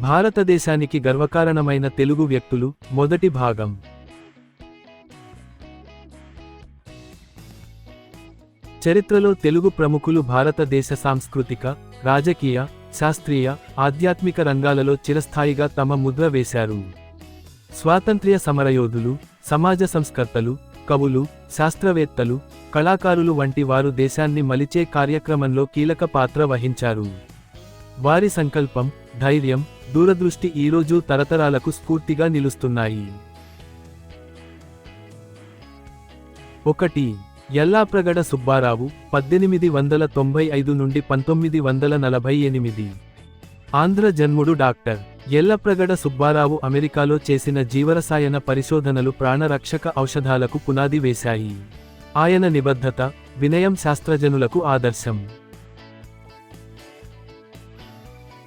భారతదేశానికి గర్వకారణమైన తెలుగు వ్యక్తులు మొదటి భాగం. చరిత్రలో తెలుగు ప్రముఖులు భారతదేశ సాంస్కృతిక రాజకీయ శాస్త్రీయ ఆధ్యాత్మిక రంగాలలో చిరస్థాయిగా తమ ముద్ర వేశారు. స్వాతంత్ర్య సమరయోధులు సమాజ సంస్కర్తలు కవులు శాస్త్రవేత్తలు కళాకారులు వంటి వారు దేశాన్ని మలిచే కార్యక్రమంలో కీలక పాత్ర వహించారు. వారి సంకల్పం ధైర్యం దూరదృష్టి ఈరోజు తరతరాలకు స్ఫూర్తిగా నిలుస్తున్నాయి. ఒకటి ఎల్లాప్రగడ సుబ్బారావు పద్దెనిమిది వందల తొంభై ఐదు నుండి పంతొమ్మిది వందల నలభై ఎనిమిది. ఆంధ్ర జన్ముడు డాక్టర్ ఎల్లప్రగడ సుబ్బారావు అమెరికాలో చేసిన జీవరసాయన పరిశోధనలు ప్రాణరక్షక ఔషధాలకు పునాది వేశాయి. ఆయన నిబద్ధత వినయం శాస్త్రజనులకు ఆదర్శం.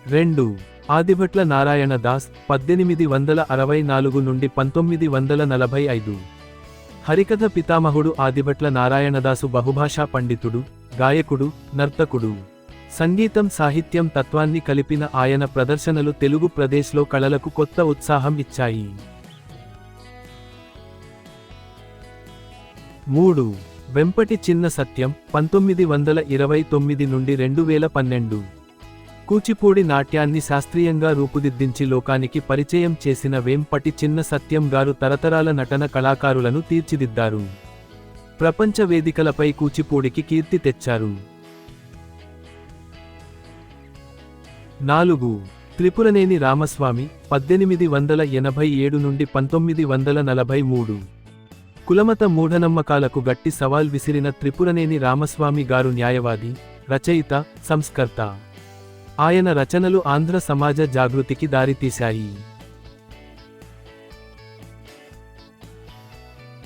రెండు. ఆదిభట్ల నారాయణ దాస్ పద్దెనిమిది వందల అరవై నాలుగు నుండి పంతొమ్మిది వందల నలభై ఐదు. హరికథ పితామహుడు ఆదిభట్ల నారాయణదాసు బహుభాషా పండితుడు గాయకుడు నర్తకుడు. సంగీతం సాహిత్యం తత్వాన్ని కలిపిన ఆయన ప్రదర్శనలు తెలుగు ప్రదేశ్లో కళలకు కొత్త ఉత్సాహం ఇచ్చాయి. మూడు. వెంపటి చిన్న సత్యం పంతొమ్మిది వందల ఇరవై తొమ్మిది నుండి రెండు వేల పన్నెండు. కూచిపూడి నాట్యాన్ని శాస్త్రీయంగా రూపుదిద్దించి లోకానికి పరిచయం చేసిన వేంపటి చిన్న సత్యం గారు తరతరాల నటన కళాకారులను తీర్చిదిద్దారు. ప్రపంచ వేదికలపై కూచిపూడికి కీర్తి తెచ్చారు. నాలుగు. త్రిపురనేని రామస్వామి పద్దెనిమిది వందల ఎనభై ఏడు నుండి పంతొమ్మిది వందల నలభై మూడు. కులమత మూఢనమ్మకాలకు గట్టి సవాల్ విసిరిన త్రిపురనేని రామస్వామి గారు న్యాయవాది రచయిత సంస్కర్త. ఆయన రచనలు ఆంధ్ర సమాజ జాగృతికి దారితీశాయి.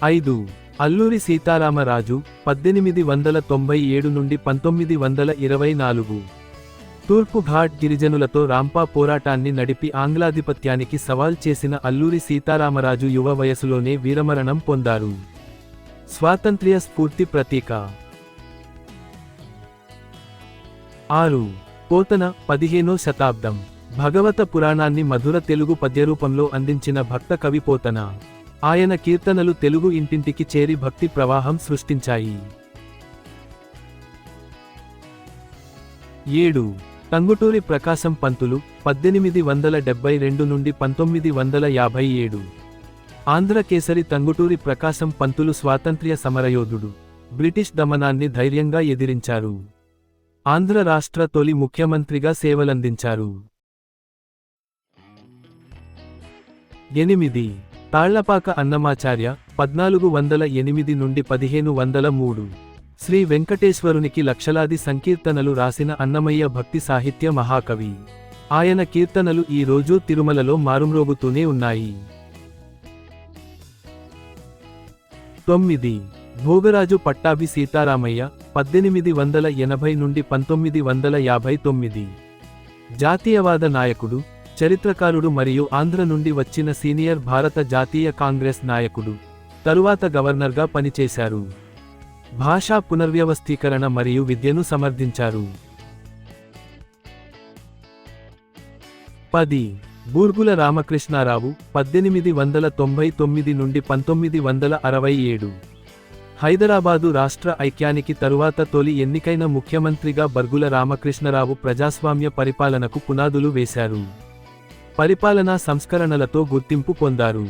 ఐదు. అల్లూరి సీతారామరాజు పద్దెనిమిది వందల తొంభై ఏడు నుండి పంతొమ్మిది వందల ఇరవై నాలుగు. తూర్పు ఘాట్ గిరిజనులతో రాంపా పోరాటాన్ని నడిపి ఆంగ్లాధిపత్యానికి సవాల్ చేసిన అల్లూరి సీతారామరాజు యువ వయసులోనే వీరమరణం పొందారు. స్వాతంత్ర్య స్ఫూర్తి ప్రతీక. ఆరు. పోతన పదిహేనో శతాబ్దం. భగవత పురాణాన్ని మధుర తెలుగు పద్యరూపంలో అందించిన భక్త కవి పోతన. ఆయన కీర్తనలు తెలుగు ఇంటింటికి చేరి భక్తి ప్రవాహం సృష్టించాయి. ఏడు. టంగుటూరి ప్రకాశం పంతులు పద్దెనిమిది వందల డెబ్బై రెండు నుండి పంతొమ్మిది వందల యాభై ఏడు. ఆంధ్ర కేసరి టంగుటూరి ప్రకాశం పంతులు స్వాతంత్ర్య సమరయోధుడు. బ్రిటిష్ దమనాన్ని ధైర్యంగా ఎదిరించారు. ఆంధ్ర రాష్ట్ర తొలి ముఖ్యమంత్రిగా సేవలందించారు. ఎనిమిది. తాళ్ళపాక అన్నమాచార్య పద్నాలుగు వందల ఎనిమిది నుండి పదిహేను వందల మూడు. శ్రీ వెంకటేశ్వరునికి లక్షలాది సంకీర్తనలు రాసిన అన్నమయ్య భక్తి సాహిత్య మహాకవి. ఆయన కీర్తనలు ఈ రోజు తిరుమలలో మారుమ్రోగుతూనే ఉన్నాయి. తొమ్మిది. భోగరాజు పట్టాభి సీతారామయ్య పద్దెనిమిది వందల ఎనభై నుండి పంతొమ్మిది వందల యాభై తొమ్మిది. జాతీయవాద నాయకుడు చరిత్రకారుడు మరియు ఆంధ్ర నుండి వచ్చిన సీనియర్ భారత జాతీయ కాంగ్రెస్ నాయకుడు తరువాత గవర్నర్గా పనిచేశారు. భాషా పునర్వ్యవస్థీకరణ మరియు విద్యను సమర్థించారు. పది. బూర్గుల రామకృష్ణారావు పద్దెనిమిది వందల తొంభై తొమ్మిది నుండి పంతొమ్మిది వందల అరవై ఏడు. హైదరాబాదు రాష్ట్ర ఐక్యానికి తరువాత తొలి ఎన్నికైన ముఖ్యమంత్రిగా బర్గుల రామకృష్ణరావు ప్రజాస్వామ్య పరిపాలనకు పునాదులు వేశారు. పరిపాలనా సంస్కరణలతో గుర్తింపు పొందారు.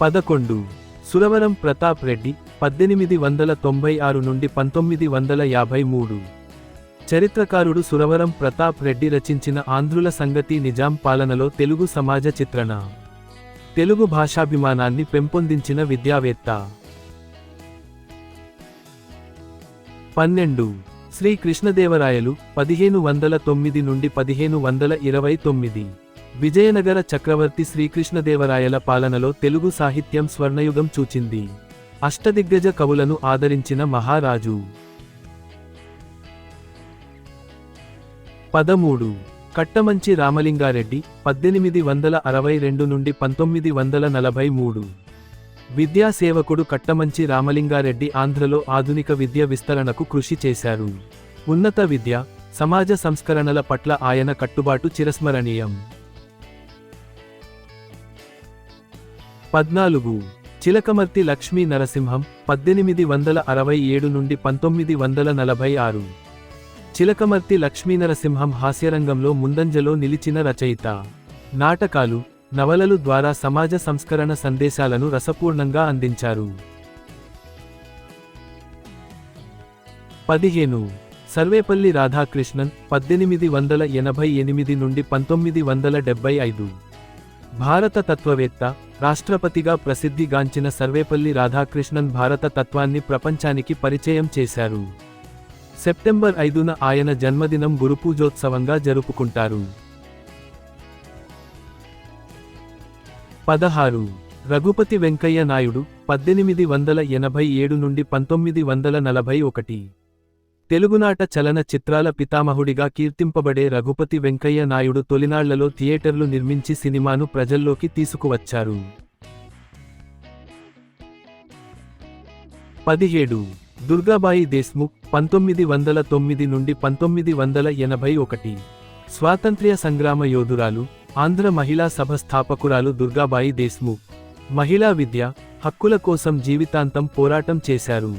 పదకొండు. సురవరం ప్రతాప్ రెడ్డి పద్దెనిమిది వందల తొంభై ఆరు నుండి పంతొమ్మిది వందల యాభై మూడు. చరిత్రకారుడు సురవరం ప్రతాప్ రెడ్డి రచించిన ఆంధ్రుల సంగతి నిజాం పాలనలో తెలుగు సమాజ చిత్రణ. తెలుగు భాషాభిమానాన్ని పెంపొందించిన విద్యావేత్త. పన్నెండు. శ్రీ కృష్ణదేవరాయలు పదిహేను వందల తొమ్మిది నుండి పదిహేను వందల ఇరవై తొమ్మిది. విజయనగర చక్రవర్తి శ్రీకృష్ణదేవరాయల పాలనలో తెలుగు సాహిత్యం స్వర్ణయుగం చూచింది. అష్టదిగ్గజ కవులను ఆదరించిన మహారాజు. పదమూడు. కట్టమంచి రామలింగారెడ్డి పద్దెనిమిది వందల అరవై రెండు నుండి పంతొమ్మిది వందల నలభై మూడు. విద్యాసేవకుడు కట్టమంచి రామలింగారెడ్డి ఆంధ్రలో ఆధునిక విద్య విస్తరణకు కృషి చేశారు. ఉన్నత విద్య సమాజ సంస్కరణల పట్ల ఆయన కట్టుబాటు చిరస్మరణీయం. పద్నాలుగు. చిలకమర్తి లక్ష్మీ నరసింహం పద్దెనిమిది వందల అరవై ఏడు నుండి పంతొమ్మిది వందల నలభై ఆరు. చిలకమర్తి లక్ష్మీనరసింహం హాస్యరంగంలో ముందంజలో నిలిచిన రచయిత. నాటకాలు నవలలు ద్వారా సమాజ సంస్కరణ సందేశాలను రసపూర్ణంగా అందించారు. పదిహేను. సర్వేపల్లి రాధాకృష్ణన్ పద్దెనిమిది వందల ఎనభై ఎనిమిది నుండి పంతొమ్మిది వందల డెబ్బై ఐదు. భారత తత్వవేత్త రాష్ట్రపతిగా ప్రసిద్ధిగాంచిన సర్వేపల్లి రాధాకృష్ణన్ భారత తత్వాన్ని ప్రపంచానికి పరిచయం చేశారు. సెప్టెంబర్ ఐదున ఆయన జన్మదినం గురుపూజోత్సవంగా జరుపుకుంటారు. పదహారు. రఘుపతి వెంకయ్య నాయుడు పద్దెనిమిది వందల ఎనభై ఏడు నుండి పంతొమ్మిది వందల నలభై ఒకటి. తెలుగునాట చలన చిత్రాల పితామహుడిగా కీర్తింపబడే రఘుపతి వెంకయ్య నాయుడు తొలినాళ్ళలో థియేటర్లు నిర్మించి సినిమాను ప్రజల్లోకి తీసుకువచ్చారు. పదిహేడు. దుర్గాబాయి దేశ్ముఖ్ పంతొమ్మిది వందల తొమ్మిది నుండి పంతొమ్మిది వందల ఎనభై ఒకటి. స్వాతంత్ర్య సంగ్రామ యోధురాలు ఆంధ్ర మహిళా సభ స్థాపకురాలు దుర్గాబాయి దేశ్ముఖ్. మహిళా విద్య హక్కుల కోసం జీవితాంతం పోరాటం చేశారు.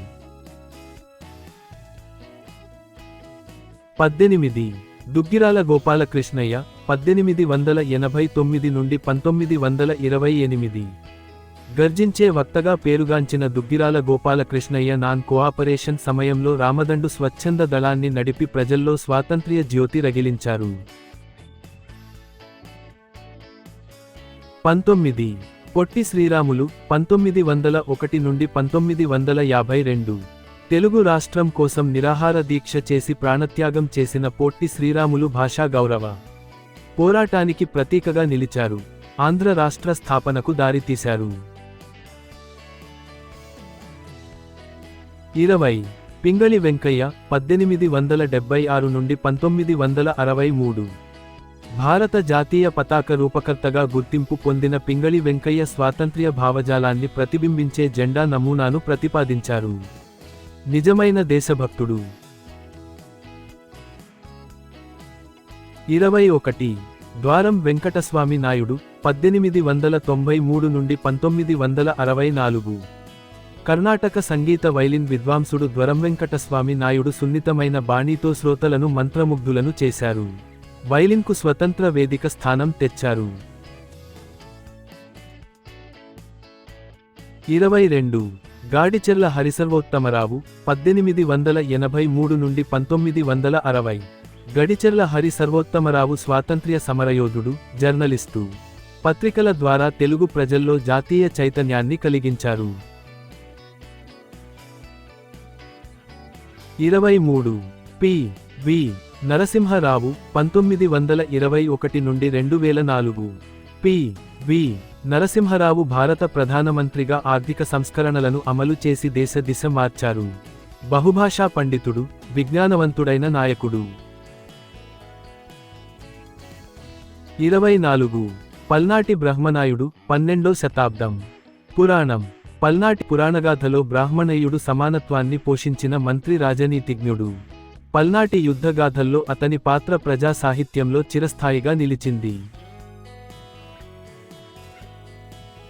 పద్దెనిమిది. దుగ్గిరాల గోపాలకృష్ణయ్య పద్దెనిమిది వందల ఎనభై తొమ్మిది నుండి పంతొమ్మిది వందల ఇరవై ఎనిమిది. గర్జించే వక్తగా పేరుగాంచిన దుగ్గిరాల గోపాలకృష్ణయ్య నాన్ కోఆపరేషన్ సమయంలో రామదండు స్వచ్ఛంద దళాన్ని నడిపి ప్రజల్లో స్వాతంత్ర్య జ్యోతి రగిలించారు. పంతొమ్మిది. పొట్టి శ్రీరాములు పంతొమ్మిది వందల ఒకటి నుండి పంతొమ్మిది వందల యాభై రెండు. తెలుగు రాష్ట్రం కోసం నిరాహార దీక్ష చేసి ప్రాణత్యాగం చేసిన పొట్టి శ్రీరాములు భాషా గౌరవ పోరాటానికి ప్రతీకగా నిలిచారు. ఆంధ్ర రాష్ట్ర స్థాపనకు దారితీశారు. ఇరవై. పింగళి వెంకయ్య పద్దెనిమిది వందల డెబ్బై ఆరు నుండి పంతొమ్మిది వందల అరవై మూడు. భారత జాతీయ పతాక రూపకర్తగా గుర్తింపు పొందిన పింగళి వెంకయ్య స్వాతంత్ర్య భావజాలాన్ని ప్రతిబింబించే జెండా నమూనాను ప్రతిపాదించారు. నిజమైన దేశభక్తుడు. ఇరవై ఒకటి. ద్వారం వెంకటస్వామి నాయుడు పద్దెనిమిది వందల తొంభై మూడు నుండి పంతొమ్మిది వందల అరవై నాలుగు. కర్ణాటక సంగీత వైలిన్ విద్వాంసుడు ద్వరం వెంకటస్వామి నాయుడు సున్నితమైన బాణీతో శ్రోతలను మంత్రముగ్ధులను చేశారు. వైలిన్కు స్వతంత్ర వేదిక స్థానం తెచ్చారు. ఇరవై రెండు. గాడిచెర్ల హరిసర్వోత్తమరావు పద్దెనిమిది వందల ఎనభై మూడు నుండి పంతొమ్మిది వందల అరవై. గడిచెర్ల హరి సర్వోత్తమరావు స్వాతంత్ర్య సమరయోధుడు జర్నలిస్టు. పత్రికల ద్వారా తెలుగు ప్రజల్లో జాతీయ చైతన్యాన్ని కలిగించారు. ఇరవై మూడు పి వి నరసింహరావు పంతొమ్మిది వందల ఇరవై ఒకటి నుండి రెండు వేల నాలుగు. పి వి నరసింహరావు భారత ప్రధానమంత్రిగా ఆర్థిక సంస్కరణలను అమలు చేసి దేశ దిశ మార్చారు. బహుభాషా పండితుడు విజ్ఞానవంతుడైన నాయకుడు. ఇరవై నాలుగు పల్నాటి బ్రహ్మనాయుడు పన్నెండో శతాబ్దం. పురాణం. పల్నాటి పురాణగాథలో బ్రాహ్మణయుడు సమానత్వాన్ని పోషించిన మంత్రి రాజనీతిజ్ఞుడు. పల్నాటి యుద్ధగాథల్లో అతని పాత్ర ప్రజా సాహిత్యంలో చిరస్థాయిగా నిలిచింది.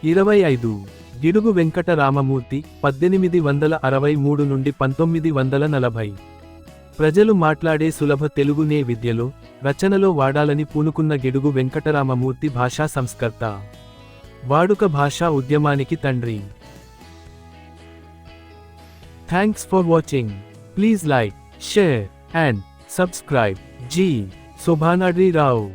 ఇరవై ఐదు. గిడుగు వెంకట రామమూర్తి పద్దెనిమిది వందల అరవై మూడు నుండి పంతొమ్మిది వందల నలభై. ప్రజలు మాట్లాడే సులభ తెలుగునే విద్యలో రచనలో వాడాలని పూనుకున్న గిడుగు వెంకటరామమూర్తి భాషా సంస్కర్త. వాడుక భాషా ఉద్యమానికి తండ్రి. Thanks for watching. Please like, share, and subscribe. G. Sobhanadri Rao.